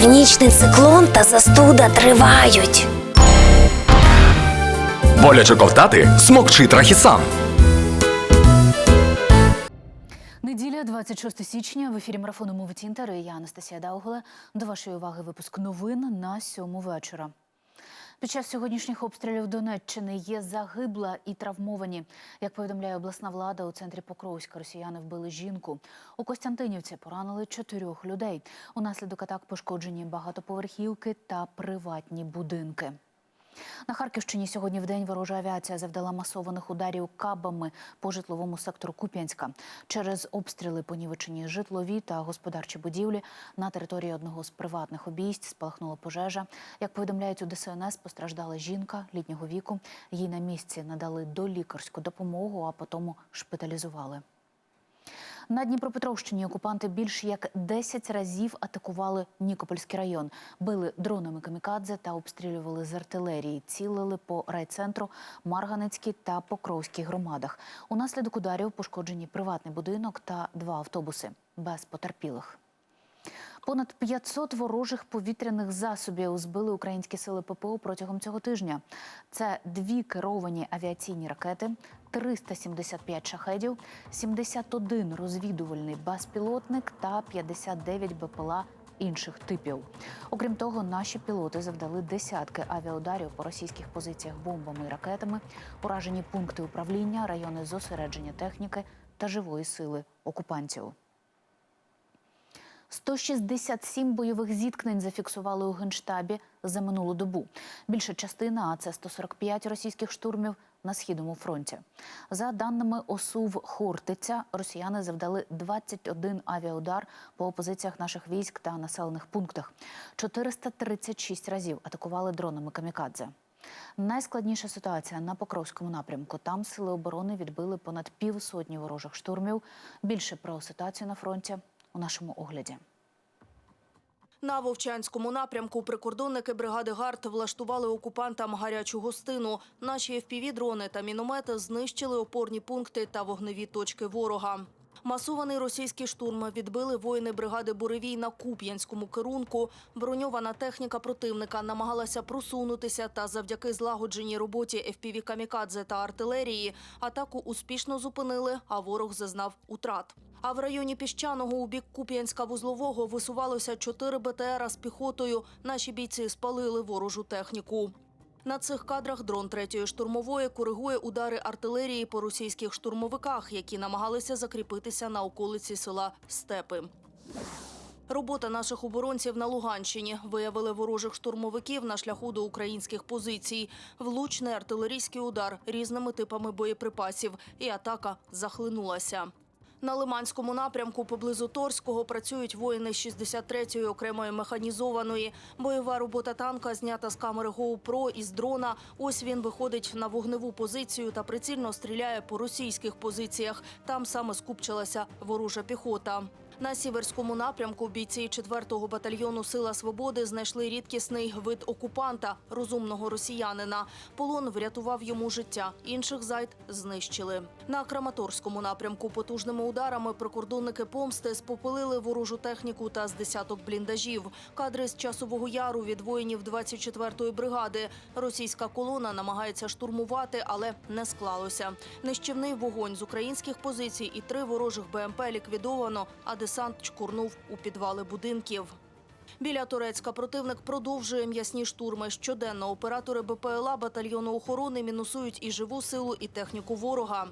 Північний циклон та застуда тривають. Боляче ковтати смокчи трахісан. Неділя, 26 січня. В ефірі марафону «Мовить Інтер» і я Анастасія Даугуле. До вашої уваги випуск новин на сьому вечора. Під час сьогоднішніх обстрілів Донеччини є загибла і травмовані. Як повідомляє обласна влада, у центрі Покровська росіяни вбили жінку. У Костянтинівці поранили чотирьох людей. Унаслідок атак пошкоджені багатоповерхівки та приватні будинки. На Харківщині сьогодні в день ворожа авіація завдала масованих ударів кабами по житловому сектору Куп'янська. Через обстріли понівечені житлові та господарчі будівлі на території одного з приватних обійсть спалахнула пожежа. Як повідомляють у ДСНС, постраждала жінка літнього віку. Їй на місці надали долікарську допомогу, а потім шпиталізували. На Дніпропетровщині окупанти більш як 10 разів атакували Нікопольський район, били дронами камікадзе та обстрілювали з артилерії. Цілили по райцентру, Марганецькій та Покровській громадах. Унаслідок ударів пошкоджені приватний будинок та два автобуси без потерпілих. Понад 500 ворожих повітряних засобів збили українські сили ППО протягом цього тижня. Це дві керовані авіаційні ракети, 375 шахедів, 71 розвідувальний безпілотник та 59 БПЛА інших типів. Окрім того, наші пілоти завдали десятки авіаударів по російських позиціях бомбами і ракетами, уражені пункти управління, райони зосередження техніки та живої сили окупантів. 167 бойових зіткнень зафіксували у генштабі за минулу добу. Більша частина, а це 145 російських штурмів на східному фронті. За даними ОСУВ Хортиця, росіяни завдали 21 авіаудар по опозиціях наших військ та населених пунктах. 436 разів атакували дронами камікадзе. Найскладніша ситуація на Покровському напрямку. Там сили оборони відбили понад півсотні ворожих штурмів. Більше про ситуацію на фронті у нашому огляді. На Вовчанському напрямку прикордонники бригади ГАРД влаштували окупантам гарячу гостину. Наші FPV-дрони та міномети знищили опорні пункти та вогневі точки ворога. Масований російський штурм відбили воїни бригади Буревій на Куп'янському керунку. Броньована техніка противника намагалася просунутися та завдяки злагодженій роботі FPV камікадзе та артилерії атаку успішно зупинили, а ворог зазнав утрат. А в районі піщаного у бік Куп'янська-Вузлового висувалося чотири БТРа з піхотою. Наші бійці спалили ворожу техніку. На цих кадрах дрон третьої штурмової коригує удари артилерії по російських штурмовиках, які намагалися закріпитися на околиці села Степи. Робота наших оборонців на Луганщині виявили ворожих штурмовиків на шляху до українських позицій. Влучний артилерійський удар різними типами боєприпасів, і атака захлинулася. На Лиманському напрямку поблизу Торського працюють воїни 63-ї окремої механізованої. Бойова робота танка знята з камери GoPro і з дрона. Ось він виходить на вогневу позицію та прицільно стріляє по російських позиціях. Там саме скупчилася ворожа піхота. На сіверському напрямку бійці 4-го батальйону Сила свободи знайшли рідкісний вид окупанта розумного росіянина. Полон врятував йому життя. Інших зайд знищили. На Краматорському напрямку потужними ударами прикордонники помсти спопилили ворожу техніку та з десяток бліндажів. Кадри з часового яру від воїнів 24-ї бригади. Російська колона намагається штурмувати, але не склалося. Нищівний вогонь з українських позицій і три ворожих БМП ліквідовано, а десант чкурнув у підвали будинків. Біля Турецька противник продовжує м'ясні штурми. Щоденно оператори БПЛА батальйону охорони мінусують і живу силу, і техніку ворога.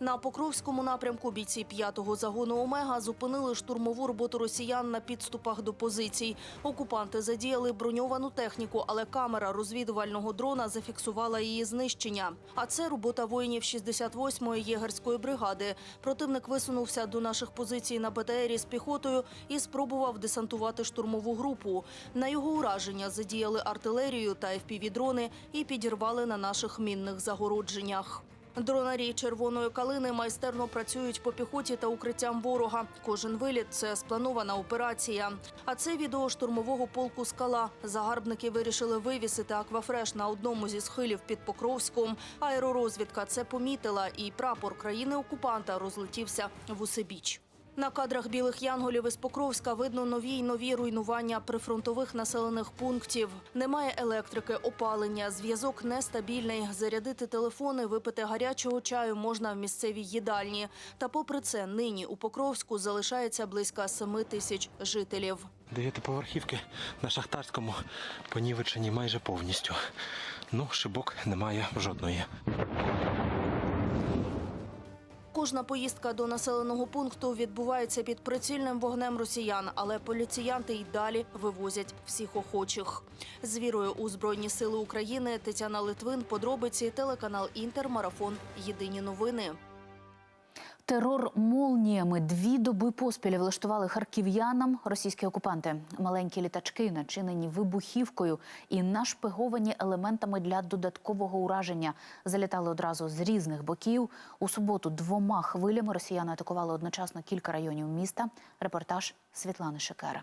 На Покровському напрямку бійці 5-го загону Омега зупинили штурмову роботу росіян на підступах до позицій. Окупанти задіяли броньовану техніку, але камера розвідувального дрона зафіксувала її знищення. А це робота воїнів 68-ї єгерської бригади. Противник висунувся до наших позицій на БТРі з піхотою і спробував десантувати штурмову групу. На його ураження задіяли артилерію та FPV-дрони і підірвали на наших мінних загородженнях. Дронарі червоної калини майстерно працюють по піхоті та укриттям ворога. Кожен виліт це спланована операція. А це відео штурмового полку Скала. Загарбники вирішили вивісити аквафреш на одному зі схилів під Покровськом. Аеророзвідка це помітила, і прапор країни окупанта розлетівся в усебіч. На кадрах білих янголів із Покровська видно нові й нові руйнування прифронтових населених пунктів. Немає електрики, опалення, зв'язок нестабільний. Зарядити телефони, випити гарячого чаю можна в місцевій їдальні. Та попри це, нині у Покровську залишається близько 7 тисяч жителів. Дев'ятиповерхівки на Шахтарському понівечені майже повністю. Ну, шибок немає жодної. Кожна поїздка до населеного пункту відбувається під прицільним вогнем росіян, але поліціянти й далі вивозять всіх охочих. З вірою у Збройні Сили України Тетяна Литвин, подробиці, телеканал Інтер, марафон. Єдині новини. Терор молніями дві доби поспіль влаштували харків'янам російські окупанти. Маленькі літачки, начинені вибухівкою і нашпиговані елементами для додаткового ураження, залітали одразу з різних боків. У суботу двома хвилями росіяни атакували одночасно кілька районів міста. Репортаж Світлани Шекера.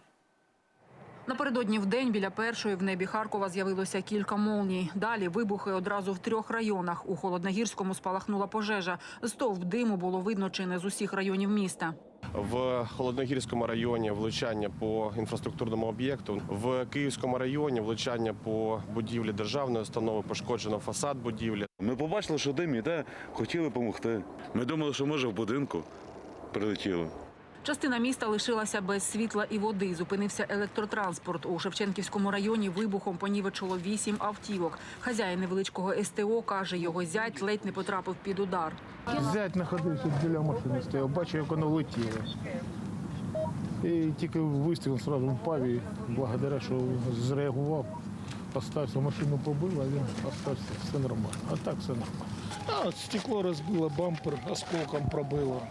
Напередодні в день біля першої в небі Харкова з'явилося кілька молній. Далі вибухи одразу в трьох районах. У Холодногірському спалахнула пожежа. Стовп диму було видно чи не з усіх районів міста. В Холодногірському районі влучання по інфраструктурному об'єкту. В Київському районі влучання по будівлі державної установи пошкоджено фасад будівлі. Ми побачили, що дим іде, хотіли допомогти. Ми думали, що може в будинку прилетіло. Частина міста лишилася без світла і води. Зупинився електротранспорт. У Шевченківському районі вибухом понівечило вісім автівок. Хазяїн невеличкого СТО каже, його зять ледь не потрапив під удар. Зять знаходився біля машини, стояв, бачив, як воно летіло. І тільки вистріл одразу впав і благодаря, що зреагував, остався, машину побив, а він остався, все нормально. А так все нормально. А стекло розбило, бампер осколком пробило.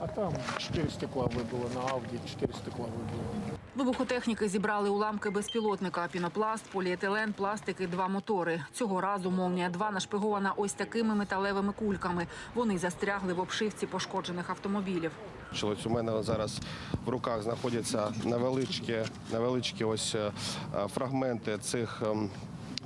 А там чотири стекла вибило, на Ауді чотири стекла вибило. Вибухотехніки зібрали уламки безпілотника, пінопласт, поліетилен, пластик і два мотори. Цього разу молнія 2 нашпигована ось такими металевими кульками. Вони застрягли в обшивці пошкоджених автомобілів. Ось у мене зараз в руках знаходяться невеличкі, невеличкі ось е, фрагменти цих.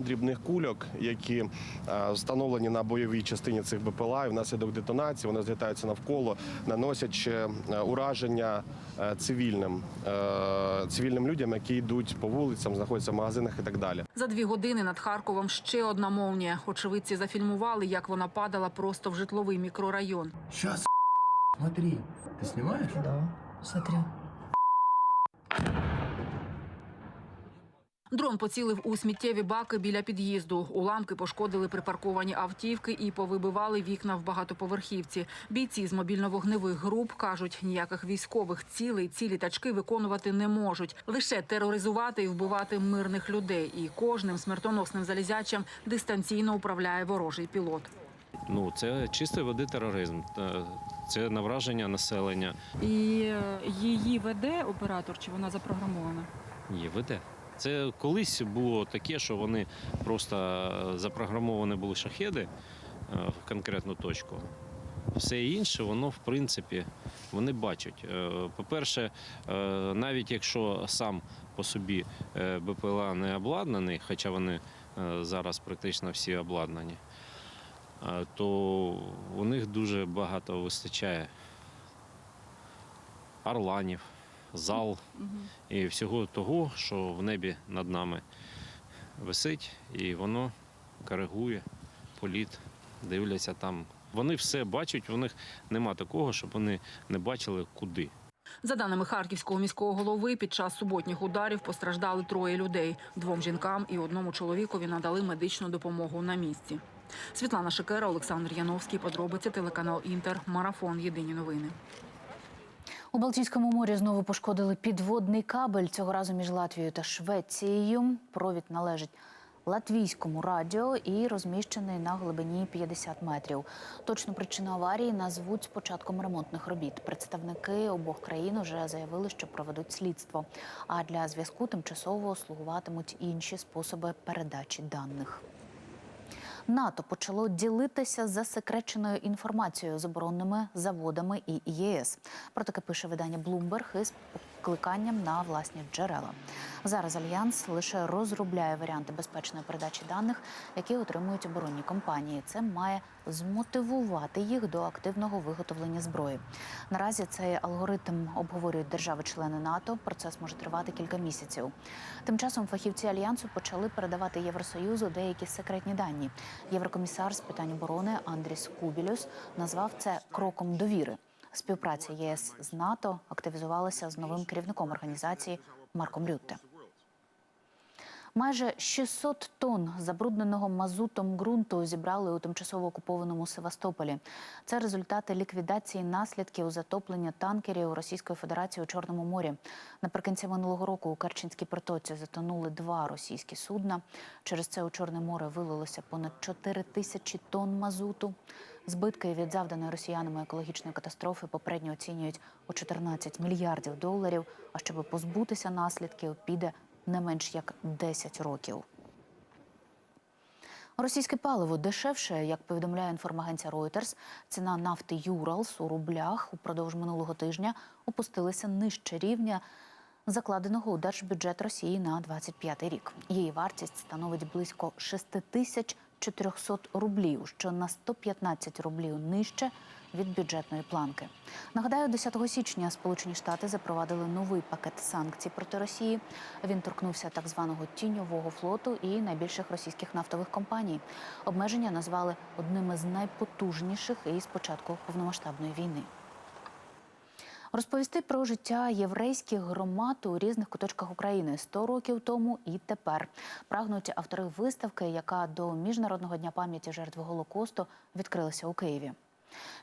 Дрібних кульок, які е, встановлені на бойовій частині цих БПЛА, і внаслідок детонації вони злітаються навколо, наносячи е, ураження е, цивільним, цивільним людям, які йдуть по вулицям, знаходяться в магазинах і так далі. За дві години над Харковом ще одна молнія. Очевидці зафільмували, як вона падала просто в житловий мікрорайон. Сейчас, смотри. Ты снимаешь? Да, смотрю. Дрон поцілив у сміттєві баки біля під'їзду. Уламки пошкодили припарковані автівки і повибивали вікна в багатоповерхівці. Бійці з мобільно-вогневих груп кажуть, ніяких військових цілей ці літачки виконувати не можуть. Лише тероризувати і вбивати мирних людей. І кожним смертоносним залізячем дистанційно управляє ворожий пілот. Ну, це чистої води тероризм. Та- Це навраження населення. І е, її веде оператор, чи вона запрограмована? Є веде. Це колись було таке, що вони просто е, запрограмовані були шахеди е, в конкретну точку. Все інше, воно в принципі вони бачать. Е, По-перше, навіть якщо сам по собі БПЛА не обладнаний, хоча вони зараз практично всі обладнані, то у них дуже багато вистачає орланів, зал і всього того, що в небі над нами висить, і воно коригує політ, дивляться там. Вони все бачать, у них нема такого, щоб вони не бачили куди. За даними харківського міського голови, під час суботніх ударів постраждали троє людей. Двом жінкам і одному чоловікові надали медичну допомогу на місці. Світлана Шикера, Олександр Яновський. Подробиці телеканал Інтер. Марафон. Єдині новини. У Балтійському морі знову пошкодили підводний кабель цього разу між Латвією та Швецією. Провід належить латвійському радіо і розміщений на глибині 50 метрів. Точну причину аварії назвуть початком ремонтних робіт. Представники обох країн вже заявили, що проведуть слідство. А для зв'язку тимчасово слугуватимуть інші способи передачі даних. НАТО почало ділитися засекреченою інформацією з оборонними заводами і ЄС. Про таке пише видання Bloomberg із покликанням на власні джерела. Зараз альянс лише розробляє варіанти безпечної передачі даних, які отримують оборонні компанії. Це має змотивувати їх до активного виготовлення зброї. Наразі цей алгоритм обговорюють держави-члени НАТО. Процес може тривати кілька місяців. Тим часом фахівці альянсу почали передавати Євросоюзу деякі секретні дані. Єврокомісар з питань оборони Андріс Кубілюс назвав це кроком довіри. Співпраця ЄС з НАТО активізувалася з новим керівником організації Марком Рютте. Майже 600 тонн забрудненого мазутом ґрунту зібрали у тимчасово окупованому Севастополі. Це результати ліквідації наслідків затоплення танкерів Російської Федерації у Чорному морі. Наприкінці минулого року у Керченській протоці затонули два російські судна. Через це у Чорне море вилилося понад 4 тисячі тонн мазуту. Збитки від завданої росіянами екологічної катастрофи попередньо оцінюють у 14 мільярдів доларів. А щоб позбутися наслідків, піде не менш як 10 років. Російське паливо дешевше, як повідомляє інформагенція Reuters, ціна нафти Юралс у рублях упродовж минулого тижня опустилася нижче рівня закладеного у держбюджет Росії на 25 рік. Її вартість становить близько 6400 рублів, що на 115 рублів нижче від бюджетної планки. Нагадаю, 10 січня Сполучені Штати запровадили новий пакет санкцій проти Росії. Він торкнувся так званого тіньового флоту і найбільших російських нафтових компаній. Обмеження назвали одним із найпотужніших із початку повномасштабної війни. Розповісти про життя єврейських громад у різних куточках України 100 років тому і тепер прагнуть автори виставки, яка до міжнародного дня пам'яті жертв голокосту відкрилася у Києві.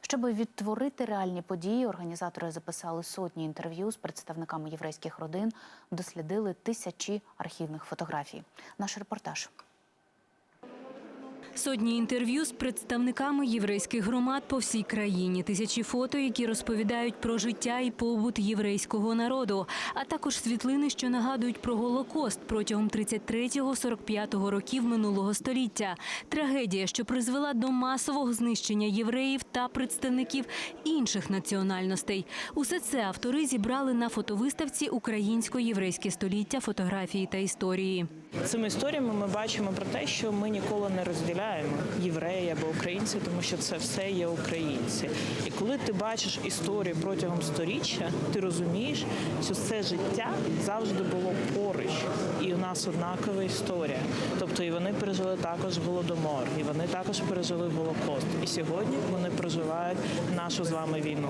Щоб відтворити реальні події, організатори записали сотні інтерв'ю з представниками єврейських родин, дослідили тисячі архівних фотографій. Наш репортаж. Сотні інтерв'ю з представниками єврейських громад по всій країні, тисячі фото, які розповідають про життя і побут єврейського народу, а також світлини, що нагадують про Голокост протягом 33-45 років минулого століття. Трагедія, що призвела до масового знищення євреїв та представників інших національностей. Усе це автори зібрали на фотовиставці Українсько-єврейське століття фотографії та історії. Цими історіями ми бачимо про те, що ми ніколи не розділяємо євреї або українці, тому що це все є українці. І коли ти бачиш історію протягом сторіччя, ти розумієш, що це життя завжди було поруч, і у нас однакова історія. Тобто і вони пережили також голодомор, і вони також пережили голокост. І сьогодні вони проживають нашу з вами війну.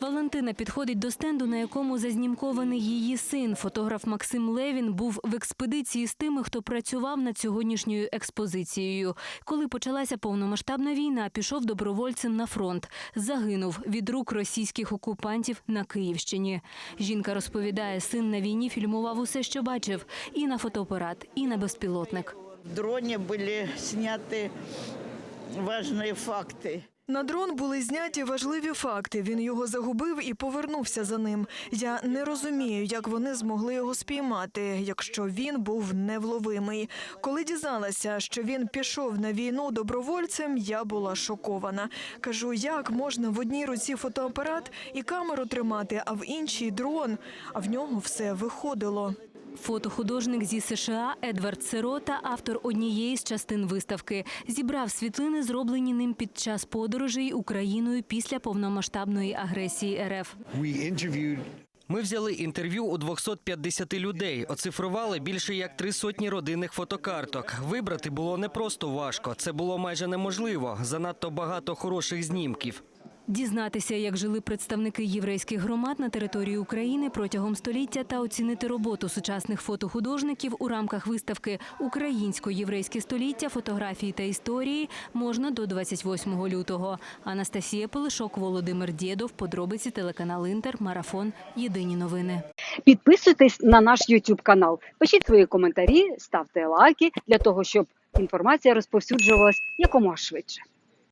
Валентина підходить до стенду, на якому зазнімкований її син. Фотограф Максим Левін був в експедиції з тими, хто працював над сьогоднішньою експозицією. Коли почалася повномасштабна війна, пішов добровольцем на фронт. Загинув від рук російських окупантів на Київщині. Жінка розповідає, син на війні фільмував усе, що бачив, і на фотоапарат, і на безпілотник. В дроне были сняты важные факты. На дрон були зняті важливі факти. Він його загубив і повернувся за ним. Я не розумію, як вони змогли його спіймати, якщо він був невловимий. Коли дізналася, що він пішов на війну добровольцем, я була шокована. Кажу, як можна в одній руці фотоапарат і камеру тримати, а в іншій дрон. А в нього все виходило. Фотохудожник зі США Едвард Сирота, автор однієї з частин виставки, зібрав світлини, зроблені ним під час подорожей Україною після повномасштабної агресії РФ. Ми взяли інтерв'ю у 250 людей, оцифрували більше як три сотні родинних фотокарток. Вибрати було не просто важко, це було майже неможливо. Занадто багато хороших знімків. Дізнатися, як жили представники єврейських громад на території України протягом століття та оцінити роботу сучасних фотохудожників у рамках виставки Українсько-єврейське століття фотографії та історії можна до 28 лютого. Анастасія Пилишок, Володимир Дєдов, подробиці телеканал Інтер, Марафон. Єдині новини. Підписуйтесь на наш YouTube канал, пишіть свої коментарі, ставте лайки для того, щоб інформація розповсюджувалась якомога швидше.